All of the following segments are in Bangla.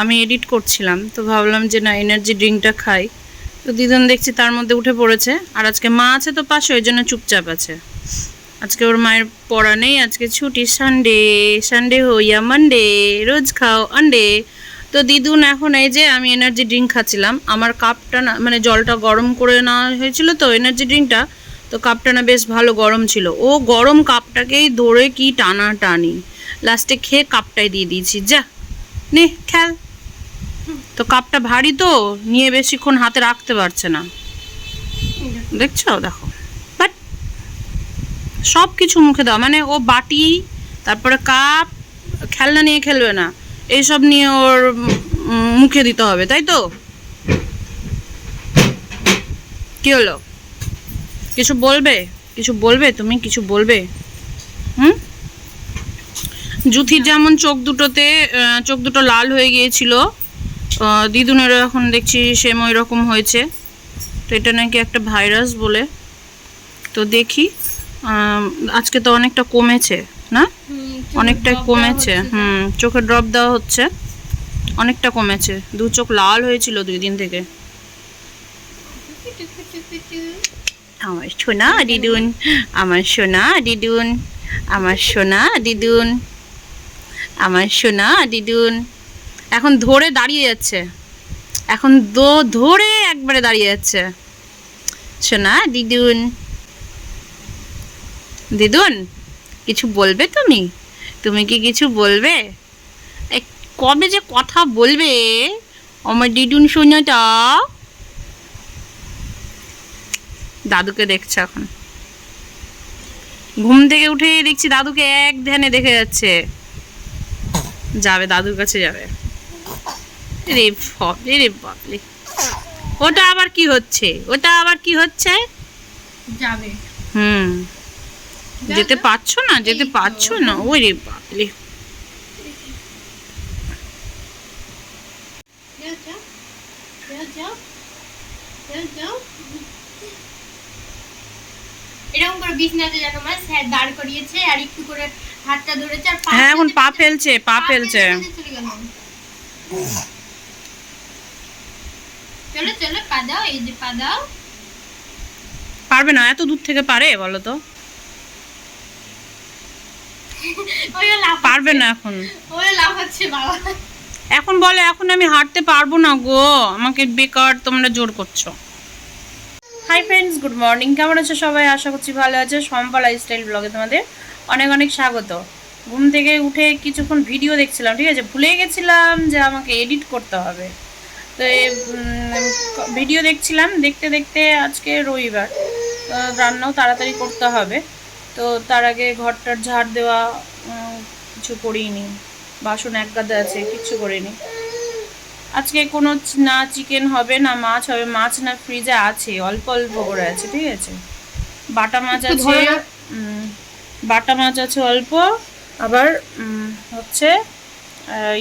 আমি এডিট করছিলাম, তো ভাবলাম যে না এনার্জি ড্রিঙ্কটা খাই। তো দিদুন দেখছি তার মধ্যে উঠে পড়েছে, আর আজকে মা আছে তো পাশে, ওই জন্য চুপচাপ আছে। আজকে ওর মায়ের পড়া নেই, আজকে ছুটি সানডে সানডে হইয়া মানডে রোজ খাও আন্ডে তো দিদুন এখন এই যে আমি এনার্জি ড্রিঙ্ক খাচ্ছিলাম, আমার কাপটা না মানে জলটা গরম করে নেওয়া হয়েছিল তো এনার্জি ড্রিঙ্কটা তো কাপটা না বেশ ভালো গরম ছিল। ও গরম কাপটাকেই ধরে কি টানা টানি লাস্টে খেয়ে কাপটাই দিয়ে দিয়েছি, যা। নে, খেল। তো কাপটা ভারী তো, নিয়ে বেশিক্ষণ হাতে রাখতে পারছে না। দেখছ? দেখো। বাট সব কিছু মুখে দাও। মানে ও বাটি, তারপরে কাপ, খেলনা নিয়ে খেলবে না। এইসব নিয়ে ওর মুখে দিতে হবে, তাই তো? কি হলো? কিছু বলবে? কিছু বলবে তুমি? কিছু বলবে? হুম? জুথির যেমন চোখ দুটোতে চোখ দুটো লাল হয়ে গিয়েছিল দিদুনেরও এখন দেখছি সেম ওই রকম হয়েছে। তো এটা নাকি একটা ভাইরাস বলে। তো দেখি আজকে তো অনেকটা কমেছে না? অনেকটাই কমেছে হুম চোখে ড্রপ দেওয়া হচ্ছে। অনেকটা কমেছে দু চোখ লাল হয়েছিল দুই দিন থেকে। আমার সোনা দিদুন আমার সোনা দিদুন আমার সোনা দিদুন। আমার সোনা, দিদুন। এখন ধরে দাঁড়িয়ে যাচ্ছে। এখন দো, ধরে একবারে দাঁড়িয়ে যাচ্ছে। সোনা, দিদুন। দিদুন, কিছু বলবে তুমি? তুমি কি কিছু বলবে? কবে যে কথা বলবে? আমার দিদুন সোনাটা। দাদুকে দেখছে এখন। ঘুম থেকে উঠে দেখছি দাদুকে এক ধ্যানে দেখে যাচ্ছে। যাবে দাদুর কাছে যাবে। রে রে ওটা আবার কি হচ্ছে? ওটা আবার কি হচ্ছে? যাবে। হুম। যেতে। পারছ না? যেতে পারছ না? ওই রে বাপরে। যাও। যাও যাও। যাও যাও যাও এরকম করে বিছনাতে যেন স্যার দাঁড় করিয়েছে আর একটু করে হাতটা ধরেছে আর পা হ্যাঁ এখন পা ফেলছে পা ফেলছে ফেলতে চলে গেল। চলো চলো পা দাও এই যে পা দাও। পারবে না এত দূর থেকে পারে বলো তো। পারবে না এখন। বাবা। এখন বলে এখন আমি হাঁটতে পারব না গো। আমাকে বেকার তোমরা জোর করছ। হাই ফ্রেন্ডস গুড মর্নিং কেমন আছো সবাই? আশা করছি ভালো আছে। সম্পা লাইফস্টাইল ব্লগে তোমাদের অনেক অনেক স্বাগত। ঘুম থেকে উঠে কিছুক্ষণ ভিডিও দেখছিলাম, ঠিক আছে? ভুলে গেছিলাম যে আমাকে এডিট করতে হবে। তো ভিডিও দেখছিলাম, দেখতে দেখতে আজকে রবিবার। রান্নাও তাড়াতাড়ি করতে হবে। তো তার আগে ঘরটার ঝাড় দেওয়া কিছু করিনি। বাসন এক গাদা আছে, কিচ্ছু করিনি। আজকে কোনো না চিকেন হবে না মাছ হবে মাছ না ফ্রিজে আছে অল্প অল্প করে আছে ঠিক আছে? বাটা মাছ আছে বাটা মাছ আছে অল্প আবার হচ্ছে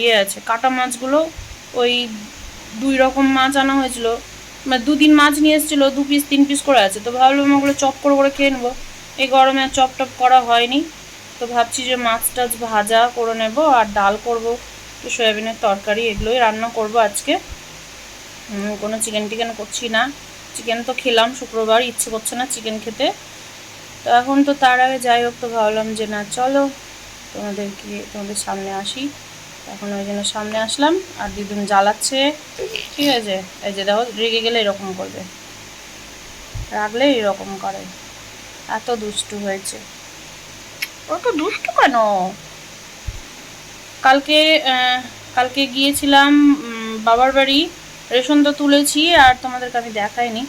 ইয়ে আছে কাটা মাছগুলো ওই দুই রকম মাছ আনা হয়েছিল। মানে দুদিন মাছ নিয়ে এসেছিল দু পিস তিন পিস করে আছে তো ভাবলাম ওগুলো চপ করে করে খেয়ে নেব। এই গরমে চপ টপ করা হয়নি তো ভাবছি যে মাছ টাছ ভাজা করে নেব আর ডাল করব। একটু সয়াবিনের তরকারি এগুলোই রান্না করব আজকে। কোনো চিকেন টিকেন করছি না। চিকেন তো খেলাম, শুক্রবার ইচ্ছে করছে না চিকেন খেতে। তো এখন তো তার আগে যাই হোক, তো ভাবলাম যে না, চলো তোমাদেরকে, তোমাদের সামনে আসি। এখন ওই জন্য সামনে আসলাম, আর দিদুন জ্বালাচ্ছে। ঠিক আছে, এই যে দেখো, রেগে গেলে এরকম করবে। রাখলে এরকম করে। এত দুষ্টু হয়েছে। ও তো দুষ্টু কেন? কালকে কালকে গিয়েছিলাম বাবার বাড়ি। রেশন তো তুলেছি, আর তোমাদেরকে আমি দেখাইনি।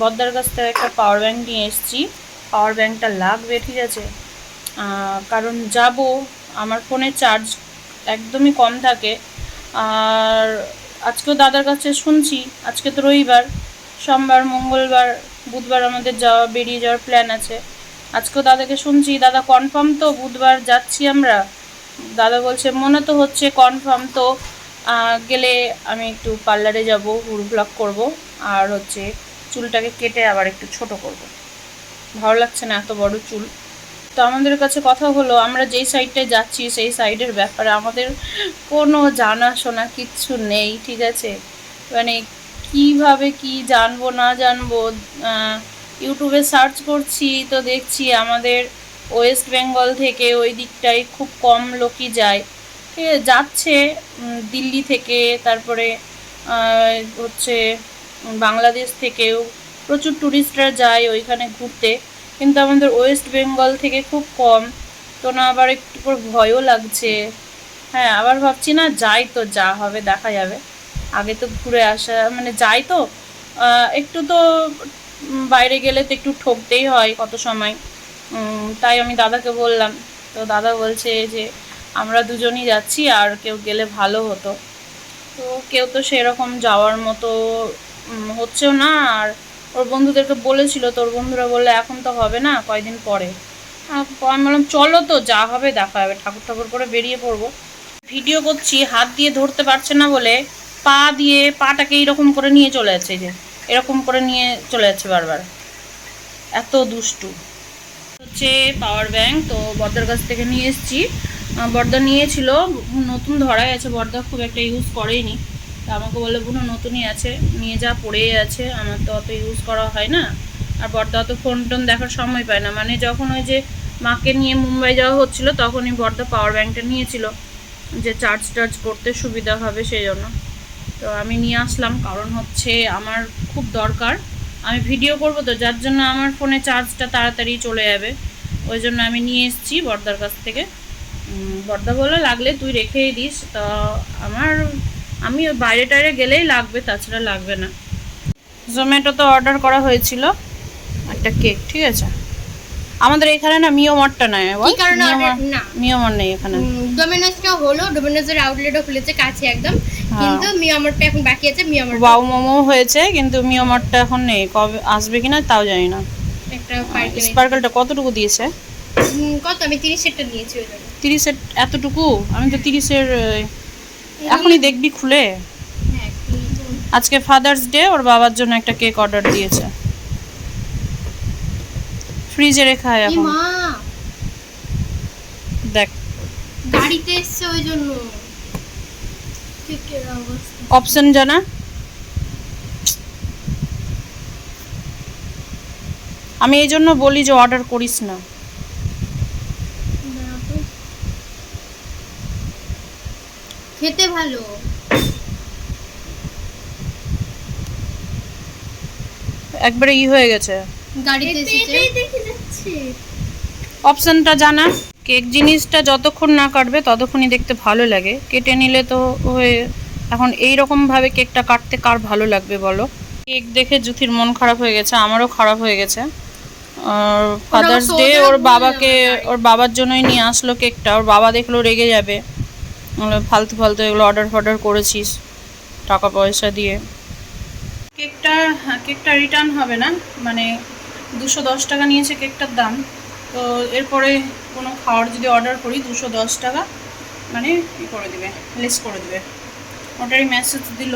বদ্দার কাছ থেকে একটা পাওয়ার ব্যাংক নিয়ে এসেছি। পাওয়ার ব্যাঙ্কটা লাগবে, ঠিক আছে? কারণ যাব, আমার ফোনে চার্জ একদমই কম থাকে। আর আজকেও দাদার কাছে শুনছি, আজকে তো রবিবার, সোমবার, মঙ্গলবার, বুধবার আমাদের যাওয়া, বেরিয়ে যাওয়ার প্ল্যান আছে। আজকেও দাদাকে শুনছি, দাদা কনফার্ম তো, বুধবার যাচ্ছি আমরা। দাদা বলছে, মনে তো হচ্ছে কনফার্ম তো গেলে আমি একটু পার্লারে যাব, হুড় ব্লক করব, আর হচ্ছে চুলটাকে কেটে আবার একটু ছোট করব। ভালো লাগছে না এত বড় চুল। তো আমাদের কাছে কথা হলো, আমরা যেই সাইডটায় যাচ্ছি, সেই সাইডের ব্যাপারে আমাদের কোনো জানাশোনা কিচ্ছু নেই, ঠিক আছে? মানে কীভাবে কি জানব, না জানব ইউটিউবে সার্চ করছি, তো দেখছি আমাদের ওয়েস্ট বেঙ্গল থেকে ওই দিকটায় খুব কম লোকই যায়। যাচ্ছে দিল্লি থেকে, তারপরে হচ্ছে বাংলাদেশ থেকেও প্রচুর ট্যুরিস্টরা যায় ওইখানে ঘুরতে। কিন্তু আমাদের ওয়েস্ট বেঙ্গল থেকে খুব কম। তো না, আবার একটু করে ভয়ও লাগছে। হ্যাঁ আবার ভাবছি, না, যাই তো, যা হবে, দেখা যাবে। আগে তো ঘুরে আসা মানে যাই তো একটু তো বাইরে গেলে তো একটু ঠকতেই হয় কত সময়। তাই আমি দাদাকে বললাম, তো দাদা বলছে যে আমরা দুজনই যাচ্ছি আর কেউ গেলে ভালো হতো। তো কেউ তো সেরকম যাওয়ার মতো হচ্ছেও না। আর ওর বন্ধুদেরকে বলেছিল, তোর বন্ধুরা বললে এখন তো হবে না, কয়দিন পরে। আমি বললাম, চলো তো, যা হবে দেখা হবে ঠাকুর ঠাকুর করে বেরিয়ে পড়ব। ভিডিও করছি, হাত দিয়ে ধরতে পারছে না বলে পা দিয়ে পাটাকে এইরকম করে নিয়ে চলে যাচ্ছে যে, এরকম করে নিয়ে চলে যাচ্ছে বারবার। এত দুষ্টু। হচ্ছে পাওয়ার ব্যাংক, তো বর্দার কাছ থেকে নিয়ে এসেছি। বর্দা নিয়েছিল, নতুন ধরাই আছে, বর্দা খুব একটা ইউজ করেনি। তা আমাকে বলে বুনো, নতুনই আছে, নিয়ে যা, পড়েই আছে, আমার তো অত ইউজ করা হয় না। আর বর্দা অত ফোন টোন দেখার সময় পায় না। মানে যখন ওই যে মাকে নিয়ে মুম্বাই যাওয়া হচ্ছিল, তখনই বর্দা পাওয়ার ব্যাংকটা নিয়েছিল, যে চার্জ টার্জ করতে সুবিধা হবে সেই জন্য। তো আমি নিয়ে আসলাম, কারণ হচ্ছে আমার খুব দরকার। আমি ভিডিও করব তো যার জন্য আমার ফোনে চার্জটা তাড়াতাড়ি চলে যাবে। ওই জন্য আমি নিয়ে এসেছি বর্দার কাছ থেকে। বর্দা বলে লাগলে তুই রেখেই দিস। তো আমার আমি বাইরে টাইরে গেলেই লাগবে তাছাড়া লাগবে না। জোম্যাটোতে অর্ডার করা হয়েছিল একটা কেক ঠিক আছে? আমাদের এখানে না মিওমারটা নাই কি কারণে না? মিওমার নেই এখানে। ডোমিনোসটা হলো ডোমিনোসের আউটলেটও খুলেছে কাছে একদম। কিন্তু মিয়ামরটা এখন বাকি আছে মিয়ামর বাউ মোমো হয়েছে কিন্তু এখন নেই। কবে আসবে কিনা তাও জানি না। একটা স্পার্কেলটা কতটুকু দিয়েছে? কত? আমি তিরিশ সেটটা নিয়েছি ওই জন্য তিরিশের এতটুকু? আমি তো তিরিশের এখনই দেখবি খুলে। হ্যাঁ আজকে ফাদার্স ডে ওর বাবার জন্য একটা কেক অর্ডার দিয়েছে। ফ্রিজে রেখা হয় এখন। দেখ। গাড়িতে এসছে ওই জন্য। অপশন জানা? আমি এই জন্য বলি যে অর্ডার করিস না। খেতে ভালো। একবারে ই হয়ে গেছে। গাড়িতে এসেছে। দেখে যাচ্ছে। অপশনটা জানা? কেক জিনিসটা যতক্ষণ না কাটবে ততক্ষণই দেখতে ভালো লাগে। কেটে নিলে তো হয়ে এখন এই রকম ভাবে কেকটা কাটতে কার ভালো লাগবে বলো? কেক দেখে জুথির মন খারাপ হয়ে গেছে আমারও খারাপ হয়ে গেছে। আর ফাদার্স ডে ওর বাবাকে ওর বাবার জন্যই নিয়ে আসলো কেকটা। ওর বাবা দেখল রেগে যাবে। ফালতু ফালতু এগুলো অর্ডার ফর্ডার করেছিস টাকা পয়সা দিয়ে। কেকটা হ্যাঁ, কেকটা রিটার্ন হবে না। মানে দুশো দশ টাকা নিয়েছে কেকটার দাম। তো এরপরে কোনো খাওয়ার যদি অর্ডার করি দুশো দশ টাকা মানে ই করে দেবে লেস করে দেবে। ওটারই মেসেজ দিল।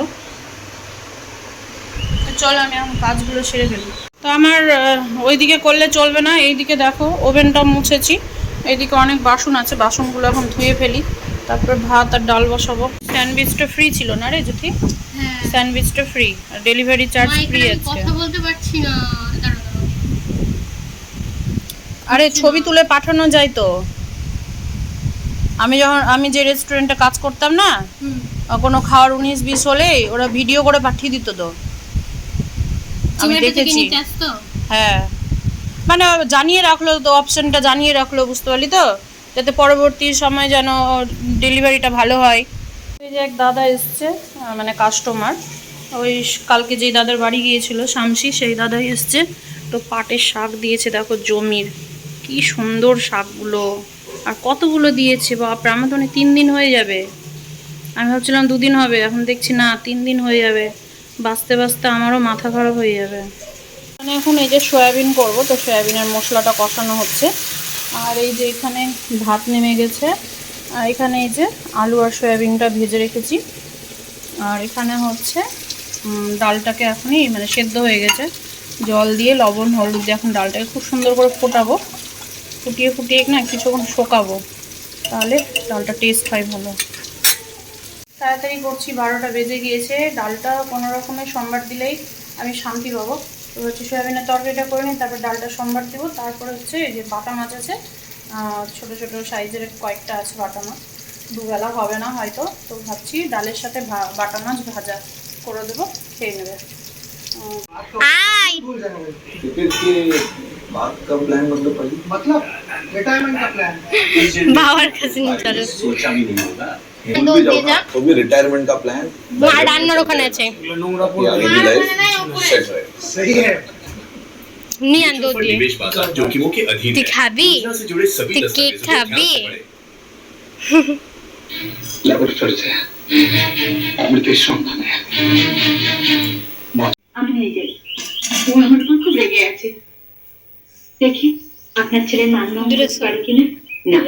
চলো আমি এখন কাজগুলো সেরে ফেলি। তো আমার ওইদিকে করলে চলবে না এইদিকে দেখো ওভেনটা মুছেছি। এইদিকে অনেক বাসন আছে বাসনগুলো এখন ধুয়ে ফেলি। তারপর ভাত আর ডাল বসাবো। স্যান্ডউইচটা ফ্রি ছিল না রে জ্যোতি হ্যাঁ। স্যান্ডউইচটা ফ্রি আর ডেলিভারি চার্জ ফ্রি আছে কথা বলতে পারছি না। আরে ছবি তুলে পাঠানো যায় তো। আমি যখন আমি যে রেস্টুরেন্টে কাজ করতাম না কোনো খাওয়ার উনিশ বিশ হলেই ওরা ভিডিও করে পাঠিয়ে দিত তো। আমি দেখেছি। হ্যাঁ। মানে জানিয়ে রাখল তো অপশনটা জানিয়ে রাখল বুঝতে পারলি তো? যাতে পরবর্তী সময় যেন ডেলিভারিটা ভালো হয়। এই যে এক দাদা এসছে মানে কাস্টমার ওই কালকে যেই দাদার বাড়ি গিয়েছিল শামসি সেই দাদাই এসছে। তো পাটের শাক দিয়েছে দেখো জমির। কি সুন্দর শাকগুলো। আর কতগুলো দিয়েছে বাপরে আমার তো তিন দিন হয়ে যাবে। আমি ভাবছিলাম দুদিন হবে, এখন দেখছি না, তিন দিন হয়ে যাবে। বাঁচতে বাঁচতে আমারও মাথা খারাপ হয়ে যাবে। মানে এখন এই যে সয়াবিন করব, তো সয়াবিনের মশলাটা কষানো হচ্ছে। আর এই যে এখানে ভাত নেমে গেছে। আর এখানে এই যে আলু আর সয়াবিনটা ভেজে রেখেছি। আর এখানে হচ্ছে ডালটাকে এখনই মানে সেদ্ধ হয়ে গেছে। জল দিয়ে লবণ, হলুদ দিয়ে এখন ডালটাকে খুব সুন্দর করে ফোটাবো। ফুটিয়ে ফুটিয়ে না কিছুক্ষণ শোকাবো তাহলে ডালটা টেস্ট হয় ভালো তাড়াতাড়ি করছি বারোটা বেজে গিয়েছে ডালটা কোনো রকমে সম্বার দিলেই আমি শান্তি পাবো তো হচ্ছে সয়াবিনের তরকারিটা করে নিই তারপর ডালটা সম্বার দিব তারপরে হচ্ছে এই যে বাটা মাছ আছে ছোট ছোট সাইজের কয়েকটা আছে বাটা মাছ দুবেলা হবে না হয়তো তো ভাবছি ডালের সাথে ভা- বাটা মাছ ভাজা করে দেবো খেয়ে নেবে উম, আই क्रिकेट के बाद का प्लान मतलब भाई मतलब रिटायरमेंट का प्लान বাবার কাছে নিয়ে চলো सोचा भी नहीं होगा दो भूल भी दे जाओ जा। तो भी रिटायरमेंट का प्लान আর রান্নার ওখানে আছে आगे लाइफ सेट रहे सही है নিয়ে আন দুধ দিয়ে निवेश बाजार जोखिमों के अधीन তুই है খাবি योजना से जुड़े सभी तो केक दस्तावेजों को ध्यान खाबी? से पढ़ें। ল্যাবরেটরিতে অমৃতের সন্ধানে আমি নিয়ে যাই ও আমার উপর খুব রেগে আছে দেখি আপনার ছেলের মান নম্বর পারে কিনা? না।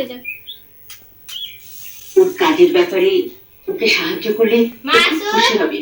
ওর কাজের ব্যাপারে ওকে সাহায্য করলে খুশি হবে।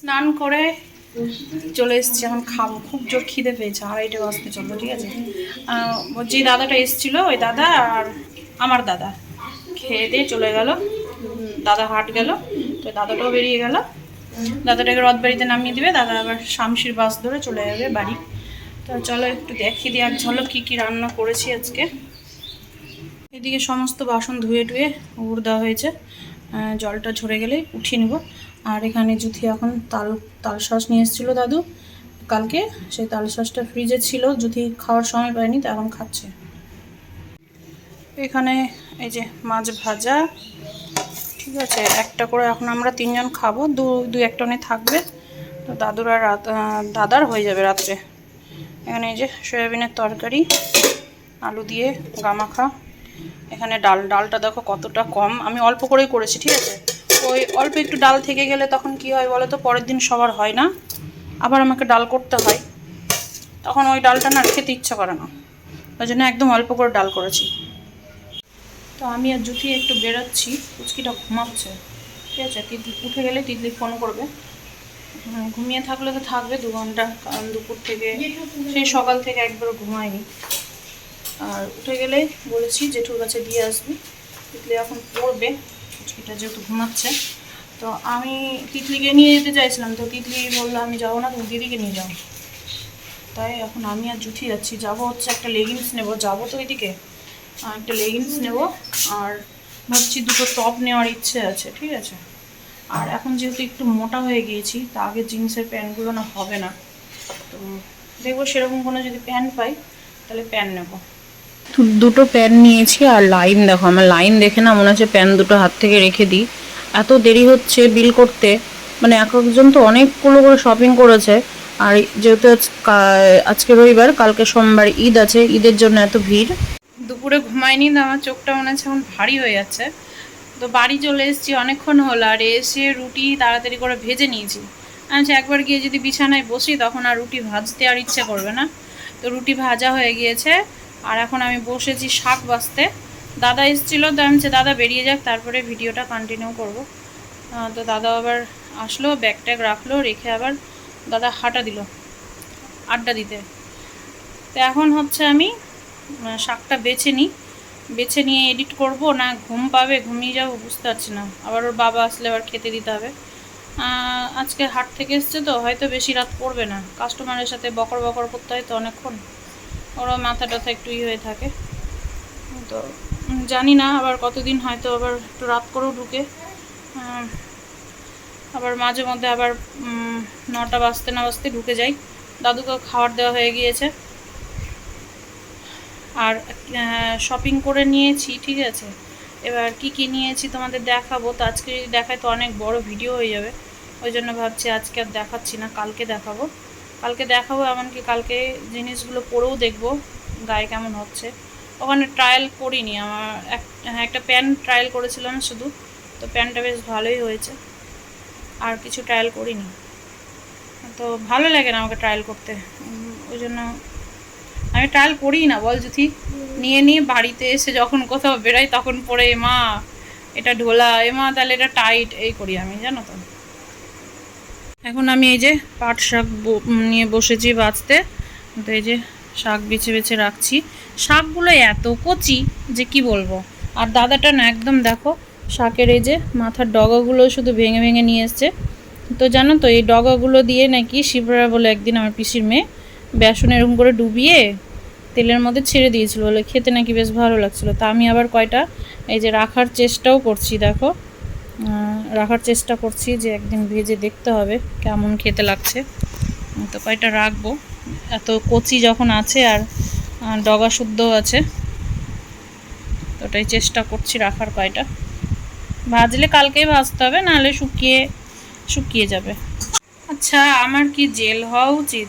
স্নান করে চলে এসেছি, এখন খাব। খুব জোর খিদে পেয়েছে, আড়াইটে বাজতে চলল, ঠিক আছে? যে দাদাটা এসেছিল, ওই দাদা আর আমার দাদা। খেয়ে দিয়ে চলে গেল দাদা হাট গেল, তো দাদাটাও বেরিয়ে গেল। দাদাটাকে রথ বাড়িতে নামিয়ে দিবে, দাদা আবার শামশির বাস ধরে চলে যাবে বাড়ি। তো চলো একটু দেখিয়ে দিই এক ঝলক কী কী রান্না করেছি আজকে। এদিকে সমস্ত বাসন ধুয়ে টুয়ে উড় দেওয়া হয়েছে। জলটা ঝরে গেলে উঠিয়ে নেব। আর এখানে জুথি এখন তাল তাল শাঁস নিয়ে এসেছিল দাদু কালকে। সেই তাল শাঁসটা ফ্রিজে ছিল, জুথি খাওয়ার সময় পায়নি, তো এখন খাচ্ছে। এখানে এই যে মাছ ভাজা ঠিক আছে, একটা করে এখন আমরা তিনজন খাব, দু দু এক টনে থাকবে। তো দাদুর আর দাদার হয়ে যাবে রাত্রে। এখানে এই যে সয়াবিনের তরকারি, আলু দিয়ে গামাখা। এখানে ডাল, ডালটা দেখো কতটা কম। আমি অল্প করেই করেছি, ঠিক আছে? ওই অল্প একটু ডাল থেকে গেলে তখন কি হয় বলো তো পরের দিন সবার হয় না। আবার আমাকে ডাল করতে হয়। তখন ওই ডালটা না খেতে ইচ্ছা করে না। ওই জন্য একদম অল্প করে ডাল করেছি। তো আমি আর জুথি একটু বেরোচ্ছি। পুচকিটা ঘুমাচ্ছে। ঠিক আছে তিতলি উঠে গেলে তিতলি ফোন করবে। হুম, ঘুমিয়ে থাকলে তো থাকবে দু ঘণ্টা কারণ দুপুর থেকে সেই সকাল থেকে একবারও ঘুমায়নি। আর উঠে গেলে বলেছি জেঠুর কাছে দিয়ে আসবি। তিতলি এখন পড়বে পুচকিটা যেহেতু ঘুমাচ্ছে। তো আমি তিতলিকে নিয়ে যেতে চাইছিলাম তো তিতলি বলল আমি যাব না তুমি দিদিকে নিয়ে যাও। তাই এখন আমি আর জুথি যাচ্ছি। যাব হচ্ছে একটা লেগিংস নেব। যাব তো এদিকে একটা লেগিংস নেব। আর ভাবছি দুটো টপ নেওয়ার ইচ্ছে আছে, ঠিক আছে? আর এখন যেহেতু একটু মোটা হয়ে গিয়েছি, তা আগে জিন্সের প্যান্টগুলো না হবে না। তো দেখব সেরকম কোনো যদি প্যান্ট পাই, তাহলে প্যান্ট নেব। দুটো প্যান নিয়েছি, আর লাইন দেখো, আমার লাইন দেখে না মনে হচ্ছে প্যান দুটো হাত থেকে রেখে দিই। এত দেরি হচ্ছে বিল করতে মানে এক একজন তো অনেকগুলো করে শপিং করেছে। আর যেহেতু আজ আজকে রবিবার, কালকে সোমবার ঈদ আছে, ঈদের জন্য এত ভিড়। দুপুরে ঘুমাইনি তো আমার চোখটা মনে হচ্ছে এখন ভারী হয়ে যাচ্ছে। তো বাড়ি চলে এসেছি, অনেকক্ষণ হলো, আর এসে রুটি তাড়াতাড়ি করে ভেজে নিয়েছি। আচ্ছা একবার গিয়ে যদি বিছানায় বসি, তখন আর রুটি ভাজতে আর ইচ্ছে করবে না। তো রুটি ভাজা হয়ে গিয়েছে, আর এখন আমি বসেছি শাক বাজতে দাদা এসেছিল, তো আমি দাদা বেরিয়ে যাক, তারপরে ভিডিওটা কন্টিনিউ করব। তো দাদা আবার আসলো ব্যাগ ট্যাগ রাখল, রেখে আবার দাদা হাঁটা দিল, আড্ডা দিতে। তো এখন হচ্ছে আমি শাকটা বেছে নিই বেছে নিয়ে এডিট করব, না ঘুম পাবে, ঘুমিয়ে যাব, বুঝতে পারছি না। আবার ওর বাবা আসলে আবার খেতে দিতে হবে। আজকে হাট থেকে এসছে তো, হয়তো বেশি রাত পড়বে না। কাস্টমারের সাথে বকর বকর করতে হয় তো অনেকক্ষণ। ওরা মাথা টাথা একটু ই হয়ে থাকে। তো জানি না, আবার কতদিন হয়তো আবার একটু রাত করেও ঢুকে। আবার মাঝে মধ্যে আবার নটা বাজতে না বাজতে ঢুকে যাই। দাদুকে খাবার দেওয়া হয়ে গিয়েছে। আর শপিং করে নিয়েছি, ঠিক আছে? এবার কি কি নিয়েছি তোমাদের দেখাবো। তো আজকে যদি দেখায় তো অনেক বড় ভিডিও হয়ে যাবে। ওই জন্য ভাবছি আজকে আর দেখাচ্ছি না, কালকে দেখাবো। কালকে দেখাবো, এমনকি কালকে জিনিসগুলো পরেও দেখব, গায়ে কেমন হচ্ছে। ওখানে ট্রায়াল করিনি, আমার এক হ্যাঁ একটা প্যান্ট ট্রায়াল করেছিলাম শুধু। তো প্যান্টটা বেশ ভালোই হয়েছে। আর কিছু ট্রায়াল করিনি। তো ভালো লাগে না আমাকে ট্রায়াল করতে। ওই জন্য আমি ট্রায়াল করি না, বল যদি নিয়ে নিয়ে বাড়িতে এসে যখন কোথাও বেরাই তখন পরে মা, এটা ঢোলা, এ মা, তাহলে এটা টাইট এই করি আমি, জানো তো। এখন আমি এই যে পাট শাক নিয়ে বসেছি বাঁচতে। তো এই যে শাক বেছে বেছে রাখছি। শাকগুলো এত কচি যে কি বলব? আর দাদাটা না একদম দেখো, শাকের এই যে মাথার ডগাগুলো শুধু ভেঙে ভেঙে নিয়ে এসছে। তো জানো তো, এই ডগাগুলো দিয়ে নাকি শিবরা বলে একদিন আমার পিসির মেয়ে বেসন এরকম করে ডুবিয়ে তেলের মধ্যে ছেড়ে দিয়েছিল। বলে খেতে নাকি বেশ ভালো লাগছিল। তা আমি আবার কয়টা, এই যে রাখার চেষ্টাও করছি, দেখো। রাখার চেষ্টা করছি যে একদিন ভেজে দেখতে হবে কেমন খেতে লাগছে। তো কয়টা রাখব? এত কচি যখন আছে আর ডগা শুদ্ধ আছে, তো ওটাই চেষ্টা করছি রাখার কয়টা। ভাজলে কালকেই ভাজতে হবে, নাহলে শুকিয়ে শুকিয়ে যাবে। আচ্ছা আমার কি জেল হওয়া উচিত?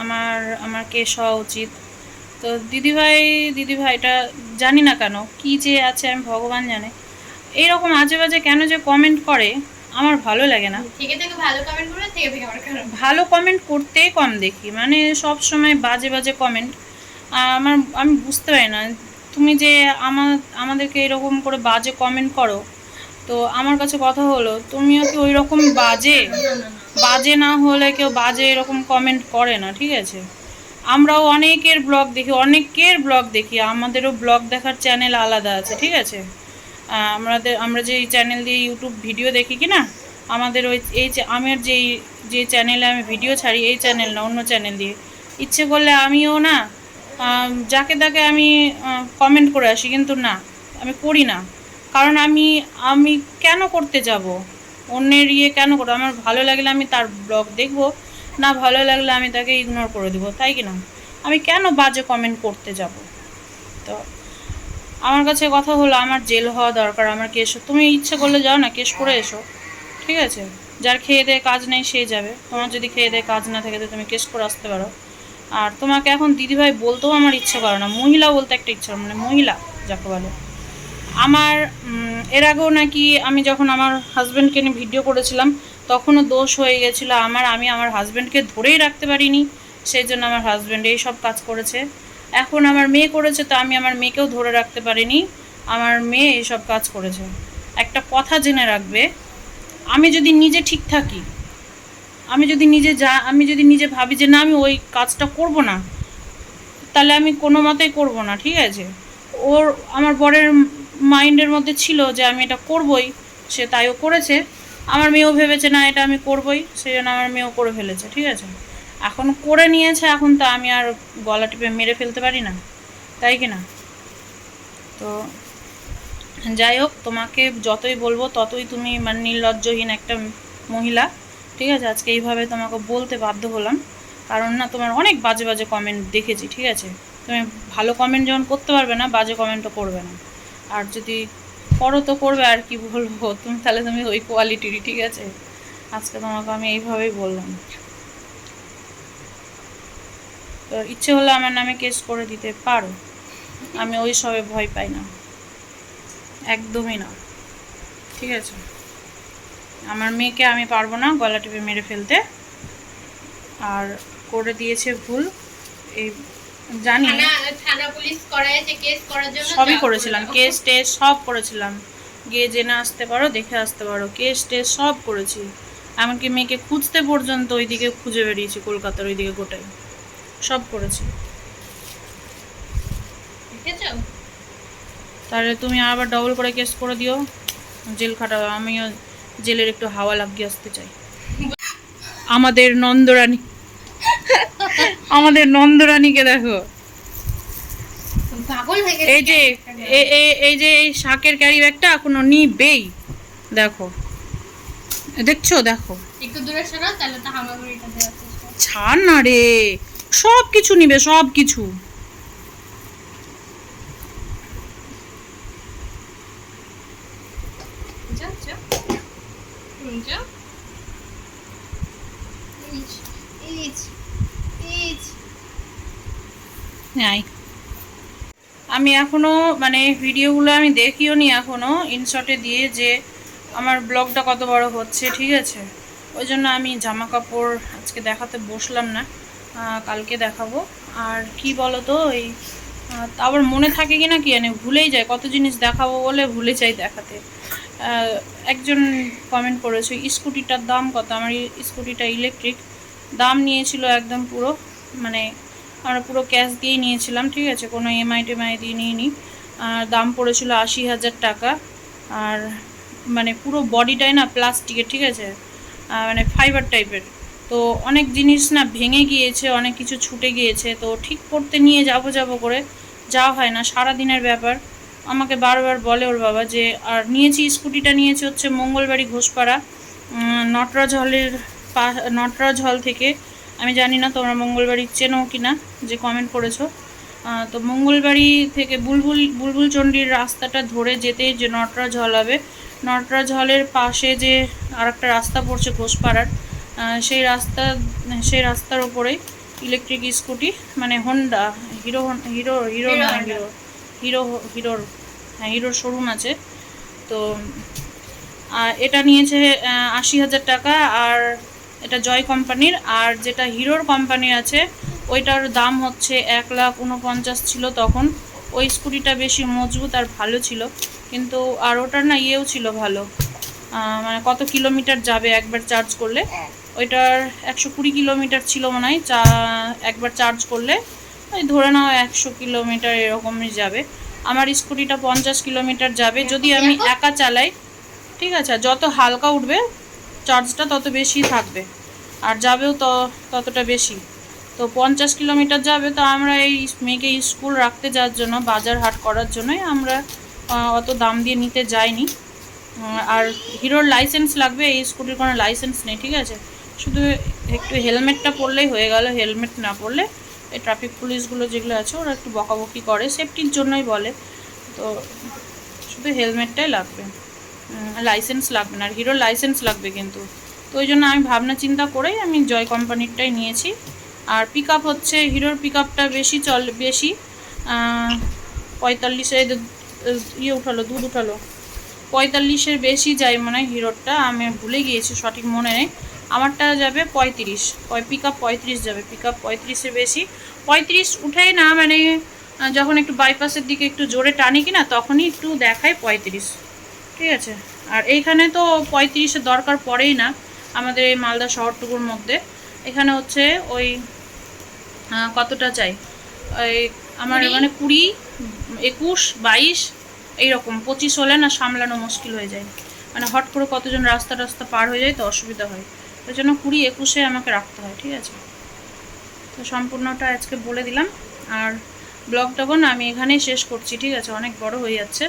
আমার আমার কেশ হওয়া উচিত। তো দিদিভাই দিদিভাইটা জানি না কেন কি যে আছে আমি ভগবান জানে। এইরকম আজে বাজে কেন যে কমেন্ট করে আমার ভালো লাগে না। থেকে থেকে ভালো কমেন্ট করবে থেকে থেকে আমার খারাপ। ভালো কমেন্ট করতেই কম দেখি মানে সব সময় বাজে বাজে কমেন্ট আমার আমি বুঝতে পারি না তুমি যে আমার আমাদেরকে এরকম করে বাজে কমেন্ট করো তো আমার কাছে কথা হলো তুমিও কি ওই রকম বাজে বাজে না হলে কেউ বাজে এরকম কমেন্ট করে না, ঠিক আছে? আমরাও অনেকের ব্লগ দেখি, অনেকের ব্লগ দেখি, আমাদেরও ব্লগ দেখার চ্যানেল আলাদা আছে, ঠিক আছে? আমাদের, আমরা যে চ্যানেল দিয়ে ইউটিউব ভিডিও দেখি কি না আমাদের ওই, এই আমার যেই, যে চ্যানেলে আমি ভিডিও ছাড়ি, এই চ্যানেল না, অন্য চ্যানেল দিয়ে। ইচ্ছে করলে আমিও না যাকে তাকে আমি কমেন্ট করে আসি, কিন্তু না, আমি করি না। কারণ আমি আমি কেন করতে যাব? অন্যের ইয়ে কেন করব? আমার ভালো লাগলে আমি তার ব্লগ দেখব, না ভালো লাগলে আমি তাকে ইগনোর করে দেবো, তাই কি না? আমি কেন বাজে কমেন্ট করতে যাব? তো আমার কাছে কথা হলো, আমার জেল হওয়া দরকার, আমার কেস তুমি ইচ্ছে করলে যাও না কেস করে এসো, ঠিক আছে? যার খেয়ে দেয়ে কাজ নেই, সে যাবে। তোমার যদি খেয়ে দেয়ে কাজ না থাকে, তো তুমি কেস করে আসতে পারো। আর তোমাকে এখন দিদিভাই বলতেও আমার ইচ্ছে করে না, মহিলা বলতে একটা ইচ্ছা মানে মহিলা, যাকে বলে। আমার এর আগেও নাকি আমি যখন আমার হাজব্যান্ডকে নিয়ে ভিডিও করেছিলাম, তখনও দোষ হয়ে গেছিল আমার, আমি আমার হাজব্যান্ডকে ধরেই রাখতে পারিনি, সেই জন্য আমার হাজব্যান্ড এই সব কাজ করেছে। এখন আমার মেয়ে করেছে, তো আমি আমার মেয়েকেও ধরে রাখতে পারিনি, আমার মেয়ে এইসব কাজ করেছে। একটা কথা জেনে রাখবে, আমি যদি নিজে ঠিক থাকি, আমি যদি নিজে যা, আমি যদি নিজে ভাবি যে না, আমি ওই কাজটা করব না, তাহলে আমি কোনো মতেই করব না, ঠিক আছে? ওর, আমার বরের মাইন্ডের মধ্যে ছিল যে আমি এটা করবই, সে তাইও করেছে। আমার মেয়েও ভেবেছে, না, এটা আমি করবই। সেই জন্য আমার মেয়েও করে ফেলেছে, ঠিক আছে? এখন করে নিয়েছে, এখন তো আমি আর গলা টিপে মেরে ফেলতে পারি না, তাই কি না? তো যাই হোক, তোমাকে যতই বলব, ততই তুমি মানে নির্লজ্জহীন একটা মহিলা, ঠিক আছে? আজকে এইভাবে তোমাকে বলতে বাধ্য হলাম। কারণ না, তোমার অনেক বাজে বাজে কমেন্ট দেখেছি, ঠিক আছে? তুমি ভালো কমেন্ট যখন করতে পারবে না, বাজে কমেন্টও করবে না। আর যদি করো তো করবে, আর কি বলব? তুমি তাহলে তুমি ওই কোয়ালিটিরই ঠিক আছে? আজকে তোমাকে আমি এইভাবেই বললাম। তো ইচ্ছে হলে আমার নামে কেস করে দিতে পারো। আমি ওই সবে ভয় পাই না। একদমই না। ঠিক আছে? আমার মেয়েকে আমি পারব না গলা টিপে মেরে ফেলতে। আর করে দিয়েছে ভুল। এই জানি। থানা পুলিশ করাইছে কেস করার জন্য সবই করেছিলাম। কেস টেস সব করেছিলাম। গিয়ে জেনে আসতে পারো দেখে আসতে পারো। কেস টেস সব করেছি। এমনকি মেয়েকে খুঁজতে পর্যন্ত ওইদিকে খুঁজে বেরিয়েছি কলকাতার ওইদিকে গোটাই। সব করেছি। তাহলে তুমি আবার ডবল করে কেস করে দিও। জেল খাটাবে আমিও জেলের একটু হাওয়া লাগিয়ে আসতে চাই। আমাদের নন্দরানী। আমাদের নন্দরানীকে দেখো। এই যে এই যে এই শাকের ক্যারি ব্যাগটা এখনও নিবেই। দেখো। দেখছ? দেখো। একটু দূরে সরো তাহলে তো হামাগুড়িটা ছাড় না রে। সব কিছু নিবে সব কিছু যাও যাও হুম, যাও ইচ ইচ ইচ নাই। আমি এখনও মানে ভিডিওগুলো আমি দেখিও নি এখনও ইনশটে দিয়ে যে আমার ব্লগটা কত বড় হচ্ছে, ঠিক আছে? ওই জন্য আমি জামা কাপড় আজকে দেখাতে বসলাম না কালকে দেখাবো। আর কি বলো তো এই আবার মনে থাকে কি না কি জানি, ভুলেই যায়, কত জিনিস দেখাবো বলে ভুলে যাই দেখাতে। একজন কমেন্ট করেছে, স্কুটিটার দাম কত? আমার স্কুটিটা ইলেকট্রিক দাম নিয়েছিল একদম পুরো মানে আমরা পুরো ক্যাশ দিয়েই নিয়েছিলাম, ঠিক আছে? কোনো এমআই টেমআই দিয়ে নিইনি। আর দাম পড়েছিল আশি হাজার টাকা। আর মানে পুরো বডিটাই না প্লাস্টিকের, ঠিক আছে? মানে ফাইবার টাইপের তো অনেক জিনিস না ভেঙে গিয়েছে, অনেক কিছু ছুটে গিয়েছে। তো ঠিক করতে নিয়ে যাব যাব করে। যাওয়া হয় না সারা দিনের ব্যাপার। আমাকে বারবার বলে ওর বাবা যে, আর নিয়েছি স্কুটিটা, নিয়েছি হচ্ছে মঙ্গলবাড়ি ঘোষপাড়া নটরাজ হলের পা, নটরাজ হল থেকে আমি জানি না তোমরা মঙ্গলবাড়ি চেনো কি না যে কমেন্ট করেছ। তো মঙ্গলবাড়ি থেকে বুলবুল বুলবুল চণ্ডীর রাস্তাটা ধরে যেতেই যে নটরাজ হল হবে নটরাজ হলের পাশে যে আর একটা রাস্তা পড়ছে ঘোষপাড়ার সেই রাস্তা সেই রাস্তার ওপরেই ইলেকট্রিক স্কুটি মানে হোন্ডা হিরো হিরো হিরো না হিরো হিরো হিরোর হ্যাঁ হিরোর শোরুম আছে। তো এটা নিয়েছে আশি হাজার টাকা আর এটা জয় কোম্পানির আর যেটা হিরোর কোম্পানি আছে ওইটার দাম হচ্ছে এক লাখ উনপঞ্চাশ ছিল তখন। ওই স্কুটিটা বেশি মজবুত আর ভালো ছিল কিন্তু আর ওটার না ইয়েও ছিল ভালো। মানে কত কিলোমিটার যাবে একবার চার্জ করলে? ওইটার একশো কুড়ি কিলোমিটার ছিল মনে হয় চা একবার চার্জ করলে ওই ধরে নাও একশো কিলোমিটার এরকমই যাবে। আমার স্কুটিটা পঞ্চাশ কিলোমিটার যাবে যদি আমি একা চালাই ঠিক আছে যত হালকা উঠবে চার্জটা তত বেশি থাকবে। আর যাবেও ততটা বেশি। তো পঞ্চাশ কিলোমিটার যাবে, তো আমরা এই মেয়েকে স্কুল রাখতে যাওয়ার জন্য, বাজার হাট করার জন্যই আমরা অত দাম দিয়ে নিতে যাইনি। আর হিরোর লাইসেন্স লাগবে, এই স্কুটির কোনো লাইসেন্স নেই, ঠিক আছে? শুধু একটু হেলমেটটা পরলেই হয়ে গেল, হেলমেট না পরলে এই ট্রাফিক পুলিশগুলো যেগুলো আছে, ওরা একটু বকাবকি করে সেফটির জন্যই বলে। তো শুধু হেলমেটটাই লাগবে। লাইসেন্স লাগবে না, আর হিরোর লাইসেন্স লাগবে কিন্তু। তো ওই জন্য আমি ভাবনা চিন্তা করেই আমি জয় কোম্পানিরটাই নিয়েছি। আর পিক হচ্ছে, হিরোর পিক বেশি চল, বেশি পঁয়তাল্লিশে ইয়ে উঠালো, দুধ উঠালো। পঁয়তাল্লিশের বেশি যায় মনে হয় হিরোরটা, আমি ভুলে গিয়েছি, সঠিক মনে নেই। আমারটা যাবে পঁয়ত্রিশ পিক আপ পঁয়ত্রিশ যাবে পিক আপ পঁয়ত্রিশের বেশি। পঁয়ত্রিশ উঠেই না মানে যখন একটু বাইপাসের দিকে একটু জোরে টানি কি না তখনই একটু দেখায় পঁয়ত্রিশ। ঠিক আছে। আর এইখানে তো পঁয়ত্রিশের দরকার পড়েই না আমাদের এই মালদা শহরটুকুর মধ্যে। এখানে হচ্ছে ওই কতটা চাই? ওই আমার? মানে কুড়ি একুশ বাইশ এইরকম পঁচিশ হলে না সামলানো মুশকিল হয়ে যায়। মানে হট করে কতজন রাস্তা রাস্তা পার হয়ে যায় তো অসুবিধা হয়। ওই জন্য কুড়ি একুশে আমাকে রাখতে হয় ঠিক আছে? তো সম্পূর্ণটা আজকে বলে দিলাম। আর ব্লগ তখন আমি এখানেই শেষ করছি ঠিক আছে? অনেক বড় হয়ে যাচ্ছে।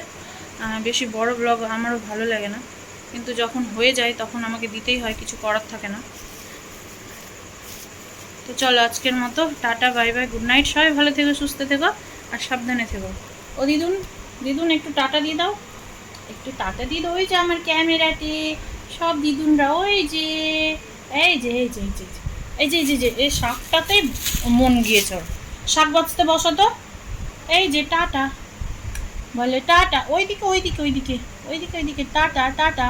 বেশি বড় ব্লগ আমারও ভালো লাগে না। কিন্তু যখন হয়ে যায়, তখন আমাকে দিতেই হয়, কিছু করার থাকে না। তো চলো আজকের মতো, tata bye bye good night সবাই ভালো থেকো, সুস্থ থেকো, আর সাবধানে থেকো। ও দিদুন দিদুন, একটু টাটা দিয়ে দাও। একটু টাটা দিয়ে দাও, ওই যে আমার ক্যামেরাতে সব দিদুনরা, ওই যে, এই যে এই যে এই যে এই যে এই যে যে, এই শাকটাতে মন গিয়েছে। শাক বাঁচতে বসো তো। এই যে, টাটা। বলে টাটা। ওইদিকে ওইদিকে ওইদিকে ওইদিকে ওইদিকে টাটা টাটা।